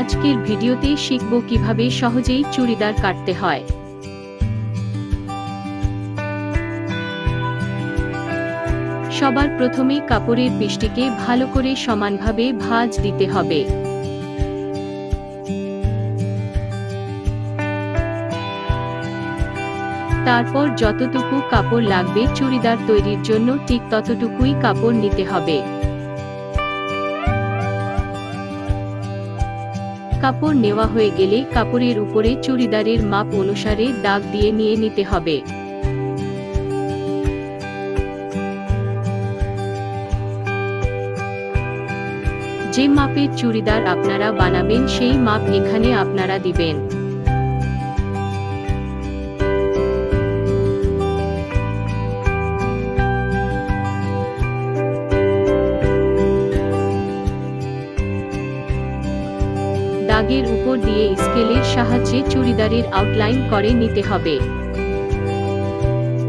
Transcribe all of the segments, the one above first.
আজকের ভিডিওতে শিখব কীভাবে সহজেই চুড়িদার কাটতে হয়। সবার প্রথমে কাপড়ের পিসটিকে ভালো করে সমানভাবে ভাঁজ দিতে হবে। তারপর যতটুকু কাপড় লাগবে চুড়িদার তৈরির জন্য ঠিক ততটুকুই কাপড় নিতে হবে। কাপড় নেওয়া হয়ে গেলে কাপড়ের উপরে চুড়িদারের মাপ অনুসারে দাগ দিয়ে নিয়ে নিতে হবে। যে মাপের চুড়িদার আপনারা বানাবেন সেই মাপ এখানে আপনারা দিবেন। দাগের উপর দিয়ে স্কেলের সাহায্যে চুড়িদারের আউটলাইন করে নিতে হবে।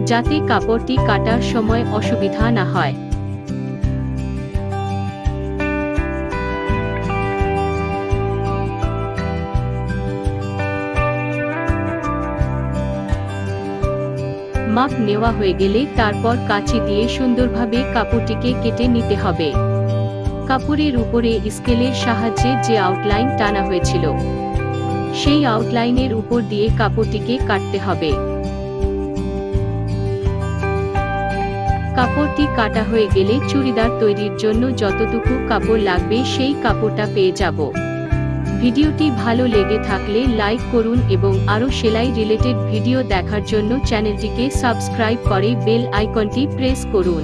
যাতে কাপড়টি কাটার সময় অসুবিধা না হয়। মাপ নেওয়া হয়ে গেলে তারপর কাঁচি দিয়ে সুন্দরভাবে কাপড়টিকে কেটে নিতে হবে। কাপড়ের উপরে স্কেলের সাহায্যে যে আউটলাইন টানা হয়েছিল, সেই আউটলাইনের উপর দিয়ে কাপড়টিকে কাটতে হবে। কাপড়টি কাটা হয়ে গেলে চুড়িদার তৈরির জন্য যতটুকু কাপড় লাগবে সেই কাপড়টা পেয়ে যাব। ভিডিওটি ভালো লেগে থাকলে লাইক করুন এবং আরও সেলাই রিলেটেড ভিডিও দেখার জন্য চ্যানেলটিকে সাবস্ক্রাইব করে বেল আইকনটি প্রেস করুন।